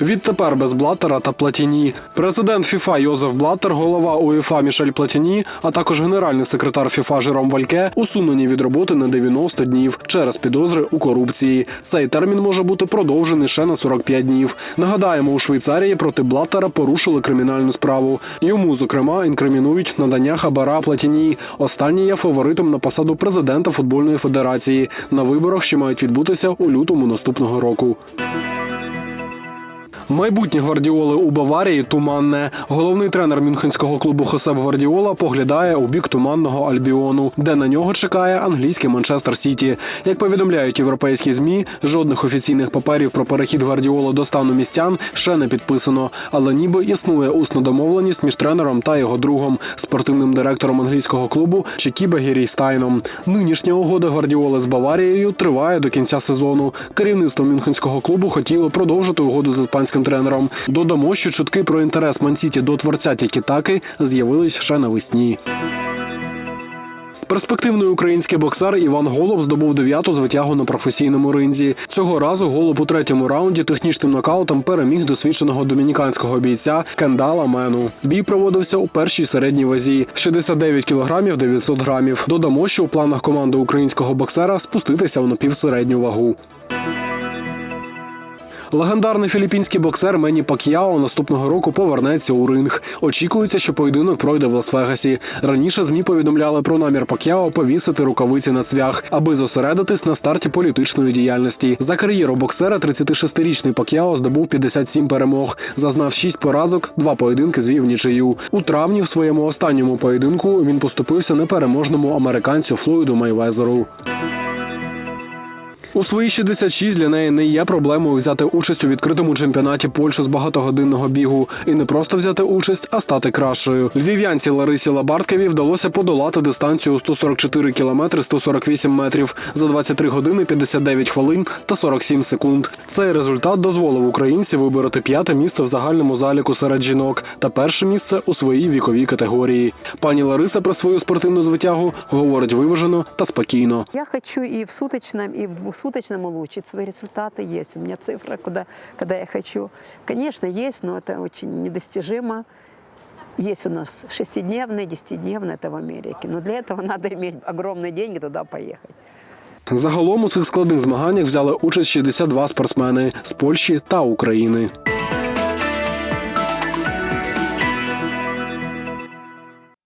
Відтепер без Блаттера та Платіні. Президент ФІФА Йозеф Блаттер, голова УЄФА Мішель Платіні, а також генеральний секретар ФІФА Жером Вальке усунені від роботи на 90 днів через підозри у корупції. Цей термін може бути продовжений ще на 45 днів. Нагадаємо, у Швейцарії проти Блаттера порушили кримінальну справу. Йому, зокрема, інкримінують надання хабара Платіні. Останній є фаворитом на посаду президента футбольної федерації на виборах, що мають відбутися у лютому наступного року. Майбутнє Гвардіоли у Баварії туманне. Головний тренер мюнхенського клубу Хосеп Гвардіола поглядає у бік туманного Альбіону, де на нього чекає англійський Манчестер Сіті. Як повідомляють європейські змі, жодних офіційних паперів про перехід Гвардіола до стану містян ще не підписано. Але ніби існує усна домовленість між тренером та його другом, спортивним директором англійського клубу Чекібе Гірійстайном. Нинішня угода Гвардіоли з Баварією триває до кінця сезону. Керівництво мюнхенського клубу хотіло продовжити угоду з іспанським тренером. Додамо, що чутки про інтерес Мансіті до творця Тікітаки з'явились ще навесні. Перспективний український боксер Іван Голуб здобув дев'яту звитягу на професійному ринзі. Цього разу Голуб у третьому раунді технічним нокаутом переміг досвідченого домініканського бійця Кендала Мену. Бій проводився у першій середній вазі 69 кілограмів 900 грамів. Додамо, що у планах команди українського боксера спуститися у напівсередню вагу. Легендарний філіппінський боксер Мені Пак'яо наступного року повернеться у ринг. Очікується, що поєдинок пройде в Лас-Вегасі. Раніше змі повідомляли про намір Пак'яо повісити рукавиці на цвях, аби зосередитись на старті політичної діяльності. За кар'єру боксера 36-річний Пак'яо здобув 57 перемог, зазнав 6 поразок, два поєдинки звів нічию. У травні в своєму останньому поєдинку він поступився непереможному американцю Флойду Майвезеру. У свої 66 для неї не є проблемою взяти участь у відкритому чемпіонаті Польщі з багатогодинного бігу і не просто взяти участь, а стати кращою. Львів'янці Ларисі Лабарткеві вдалося подолати дистанцію у 144 кілометри 148 метрів за 23 години 59 хвилин та 47 секунд. Цей результат дозволив українці вибороти п'яте місце в загальному заліку серед жінок та перше місце у своїй віковій категорії. Пані Лариса про свою спортивну звитягу говорить виважено та спокійно. Я хочу и в суточном, и в двухсуточном улучшить свои результаты. Есть у меня цифра, куда, когда я хочу. Конечно, есть, но это очень недостижимо. Есть у нас шестидневный, десятидневный, это в Америке. Но для этого надо иметь огромные деньги туда поехать. Загалом у цих складних змаганнях взяли участь 62 спортсмени з Польщі та України.